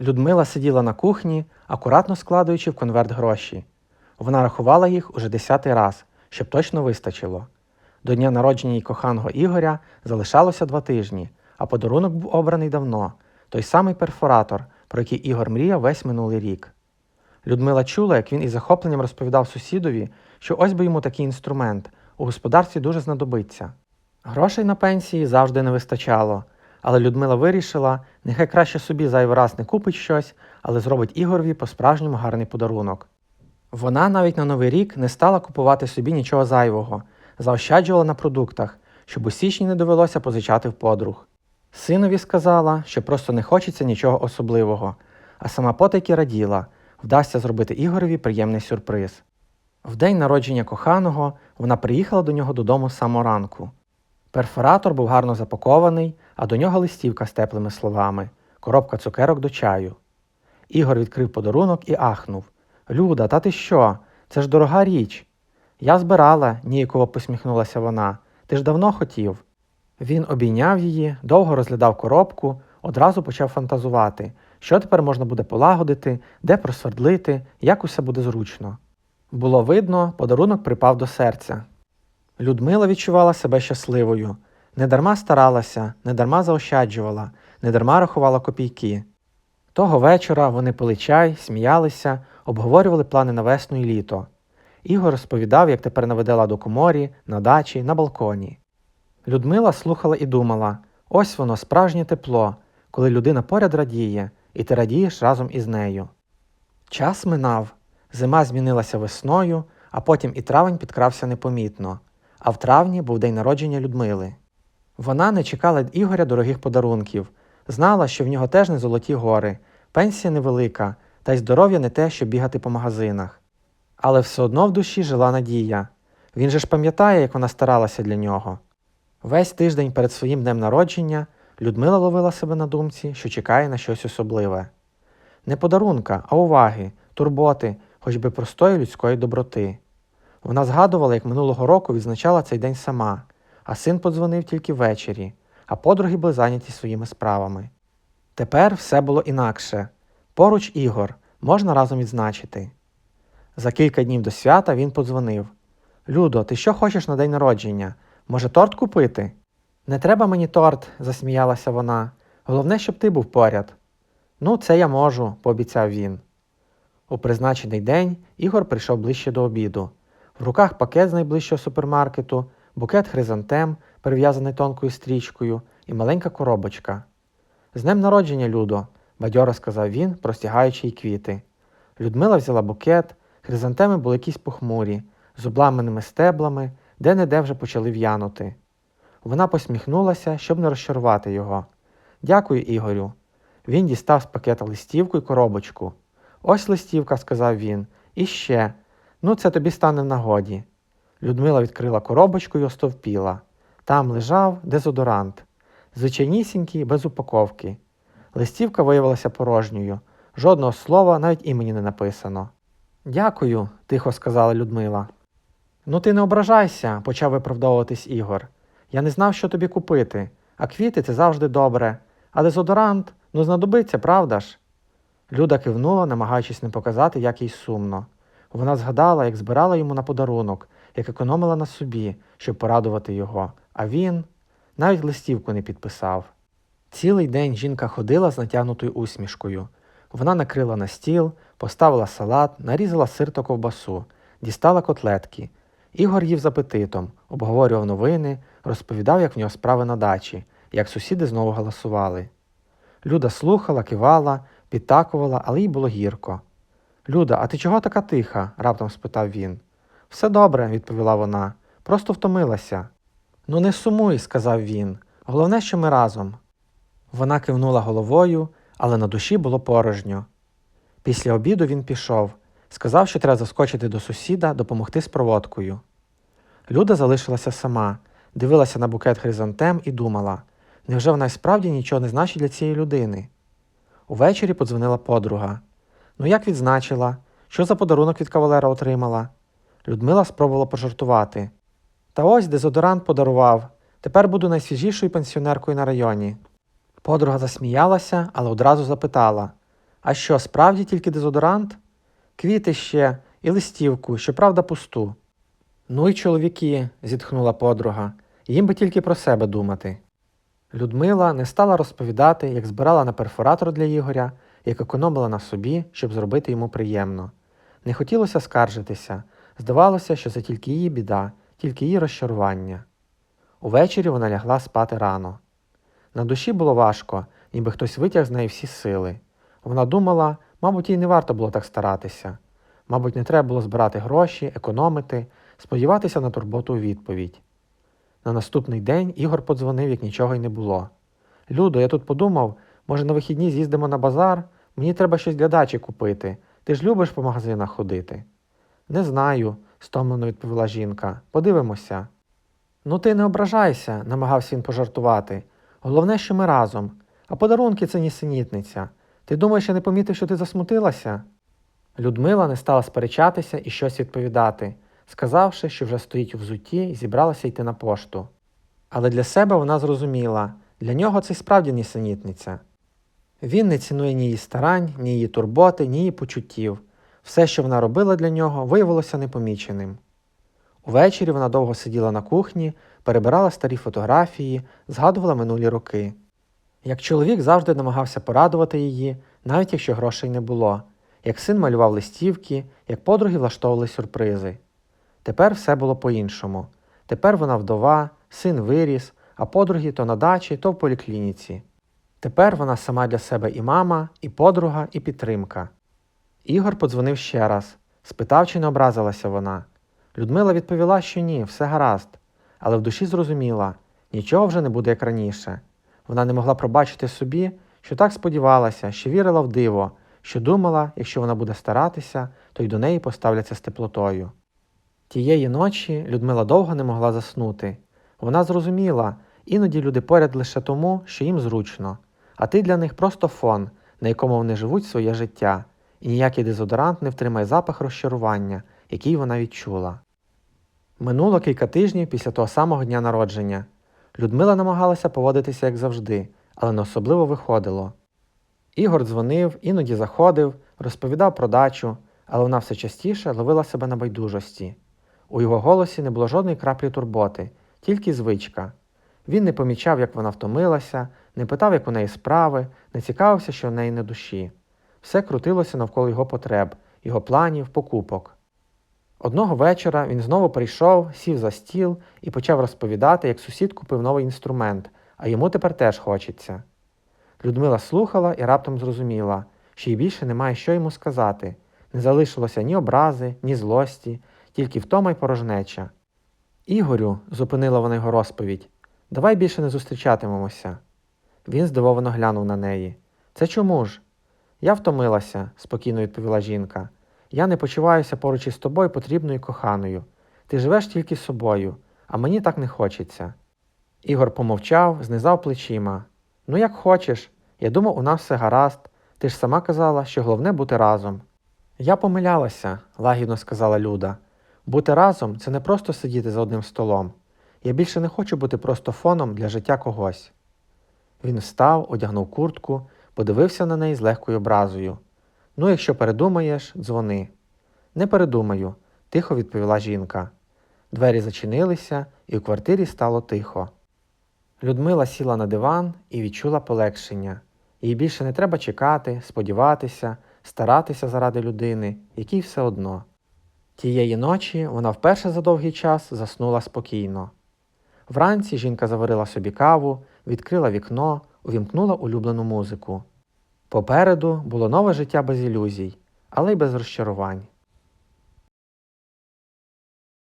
Людмила сиділа на кухні, акуратно складуючи в конверт гроші. Вона рахувала їх уже десятий раз, щоб точно вистачило. До дня народження її коханого Ігоря залишалося два тижні, а подарунок був обраний давно той самий перфоратор, про який Ігор мріяв весь минулий рік. Людмила чула, як він із захопленням розповідав сусідові, що ось би йому такий інструмент у господарстві дуже знадобиться. Грошей на пенсії завжди не вистачало, але Людмила вирішила, нехай краще собі зайвий раз не купить щось, але зробить Ігорові по-справжньому гарний подарунок. Вона навіть на новий рік не стала купувати собі нічого зайвого, заощаджувала на продуктах, щоб у січні не довелося позичати в подруг. Синові сказала, що просто не хочеться нічого особливого, а сама потайки раділа, вдасться зробити Ігорові приємний сюрприз. В день народження коханого вона приїхала до нього додому з самого ранку. Перфоратор був гарно запакований, а до нього листівка з теплими словами, коробка цукерок до чаю. Ігор відкрив подарунок і ахнув Люда, та ти що? Це ж дорога річ. Я збирала, ніяково посміхнулася вона. Ти ж давно хотів. Він обійняв її, довго розглядав коробку, одразу почав фантазувати, що тепер можна буде полагодити, де просвердлити, як усе буде зручно. Було видно, подарунок припав до серця. Людмила відчувала себе щасливою. Недарма старалася, недарма заощаджувала, недарма рахувала копійки. Того вечора вони пили чай, сміялися, обговорювали плани на весну і літо. Ігор розповідав, як тепер наведе лад у коморі, на дачі, на балконі. Людмила слухала і думала ось воно, справжнє тепло, коли людина поряд радіє, і ти радієш разом із нею. Час минав, зима змінилася весною, а потім і травень підкрався непомітно, а в травні був день народження Людмили. Вона не чекала від Ігоря дорогих подарунків, знала, що в нього теж не золоті гори, пенсія невелика, та й здоров'я не те, щоб бігати по магазинах. Але все одно в душі жила надія. Він же ж пам'ятає, як вона старалася для нього. Весь тиждень перед своїм днем народження Людмила ловила себе на думці, що чекає на щось особливе. Не подарунка, а уваги, турботи, хоч би простої людської доброти. Вона згадувала, як минулого року відзначала цей день сама, а син подзвонив тільки ввечері, а подруги були зайняті своїми справами. Тепер все було інакше. Поруч Ігор, можна разом відзначити. За кілька днів до свята він подзвонив Людо, ти що хочеш на день народження? Може, торт купити? Не треба мені торт, засміялася вона. Головне, щоб ти був поряд. Ну, це я можу, пообіцяв він. У призначений день Ігор прийшов ближче до обіду. В руках пакет з найближчого супермаркету, букет хризантем, перев'язаний тонкою стрічкою, і маленька коробочка. З днем народження, Людо, бадьоро сказав він, простягаючи й квіти. Людмила взяла букет, хризантеми були якісь похмурі, з обламаними стеблами, де-не-де вже почали в'янути. Вона посміхнулася, щоб не розчарувати його. Дякую, Ігорю. Він дістав з пакета листівку і коробочку. Ось листівка, сказав він. І ще. Ну, це тобі стане в нагоді. Людмила відкрила коробочку і остовпіла. Там лежав дезодорант, звичайнісінький, без упаковки. Листівка виявилася порожньою, жодного слова, навіть імені не написано. Дякую, тихо сказала Людмила. Ну, ти не ображайся, почав виправдовуватись Ігор. Я не знав, що тобі купити, а квіти це завжди добре. А дезодорант, ну знадобиться, правда ж? Люда кивнула, намагаючись не показати, як їй сумно. Вона згадала, як збирала йому на подарунок, як економила на собі, щоб порадувати його, а він навіть листівку не підписав. Цілий день жінка ходила з натягнутою усмішкою. Вона накрила на стіл, поставила салат, нарізала сир та ковбасу, дістала котлетки. Ігор їв з апетитом, обговорював новини, розповідав, як в нього справи на дачі, як сусіди знову голосували. Люда слухала, кивала, підтакувала, але їй було гірко. Люда, а ти чого така тиха? раптом спитав він. Все добре, відповіла вона, просто втомилася. Ну, не сумуй, сказав він. Головне, що ми разом. Вона кивнула головою, але на душі було порожньо. Після обіду він пішов, сказав, що треба заскочити до сусіда, допомогти з проводкою. Люда залишилася сама, дивилася на букет хризантем і думала, невже вона й справді нічого не значить для цієї людини? Увечері подзвонила подруга. Ну, як відзначила, що за подарунок від кавалера отримала? Людмила спробувала пожартувати. Та ось дезодорант подарував. Тепер буду найсвіжішою пенсіонеркою на районі. Подруга засміялася, але одразу запитала А що, справді тільки дезодорант? Квіти ще і листівку, щоправда, пусту. Ну й чоловіки, зітхнула подруга, їм би тільки про себе думати. Людмила не стала розповідати, як збирала на перфоратор для Ігоря, як економила на собі, щоб зробити йому приємно. Не хотілося скаржитися, здавалося, що це тільки її біда, тільки її розчарування. Увечері вона лягла спати рано. На душі було важко, ніби хтось витяг з неї всі сили. Вона думала, мабуть, їй не варто було так старатися. Мабуть, не треба було збирати гроші, економити, сподіватися на турботу у відповідь. На наступний день Ігор подзвонив, як нічого й не було. Людо, я тут подумав, може, на вихідні з'їздимо на базар? Мені треба щось для дачі купити. Ти ж любиш по магазинах ходити? Не знаю, стомлено відповіла жінка. Подивимося. Ну ти не ображайся, намагався він пожартувати. Головне, що ми разом. А подарунки це нісенітниця. Ти думаєш, я не помітив, що ти засмутилася? Людмила не стала сперечатися і щось відповідати, сказавши, що вже стоїть у взутті і зібралася йти на пошту. Але для себе вона зрозуміла для нього це й справді нісенітниця. Він не цінує ні її старань, ні її турботи, ні її почуттів. Все, що вона робила для нього, виявилося непоміченим. Увечері вона довго сиділа на кухні, перебирала старі фотографії, згадувала минулі роки. Як чоловік завжди намагався порадувати її, навіть якщо грошей не було, як син малював листівки, як подруги влаштовували сюрпризи. Тепер все було по-іншому. Тепер вона вдова, син виріс, а подруги то на дачі, то в поліклініці. Тепер вона сама для себе і мама, і подруга, і підтримка. Ігор подзвонив ще раз, спитав, чи не образилася вона. Людмила відповіла, що ні, все гаразд, але в душі зрозуміла нічого вже не буде як раніше. Вона не могла пробачити собі, що так сподівалася, що вірила в диво, що думала, якщо вона буде старатися, то й до неї поставляться з теплотою. Тієї ночі Людмила довго не могла заснути. Вона зрозуміла, іноді люди поряд лише тому, що їм зручно, а ти для них просто фон, на якому вони живуть своє життя, і ніякий дезодорант не втримає запах розчарування, який вона відчула. Минуло кілька тижнів після того самого дня народження. Людмила намагалася поводитися як завжди, але не особливо виходило. Ігор дзвонив, іноді заходив, розповідав про дачу, але вона все частіше ловила себе на байдужості. У його голосі не було жодної краплі турботи, тільки звичка. Він не помічав, як вона втомилася, не питав, як у неї справи, не цікавився, що в неї на душі. Все крутилося навколо його потреб, його планів, покупок. Одного вечора він знову прийшов, сів за стіл і почав розповідати, як сусід купив новий інструмент, а йому тепер теж хочеться. Людмила слухала і раптом зрозуміла, що їй більше немає що йому сказати. Не залишилося ні образи, ні злості, тільки втома й порожнеча. Ігорю, зупинила вона його розповідь, давай більше не зустрічатимемося. Він здивовано глянув на неї. Це чому ж? Я втомилася, спокійно відповіла жінка. Я не почуваюся поруч із тобою потрібною коханою. Ти живеш тільки собою, а мені так не хочеться. Ігор помовчав, знизав плечима. Ну, як хочеш. Я думав, у нас все гаразд. Ти ж сама казала, що головне бути разом. Я помилялася, лагідно сказала Люда. Бути разом це не просто сидіти за одним столом. Я більше не хочу бути просто фоном для життя когось. Він встав, одягнув куртку, подивився на неї з легкою образою. Ну, якщо передумаєш, дзвони. Не передумаю, тихо відповіла жінка. Двері зачинилися, і у квартирі стало тихо. Людмила сіла на диван і відчула полегшення. Їй більше не треба чекати, сподіватися, старатися заради людини, якій все одно. Тієї ночі вона вперше за довгий час заснула спокійно. Вранці жінка заварила собі каву, відкрила вікно, увімкнула улюблену музику. Попереду було нове життя без ілюзій, але й без розчарувань.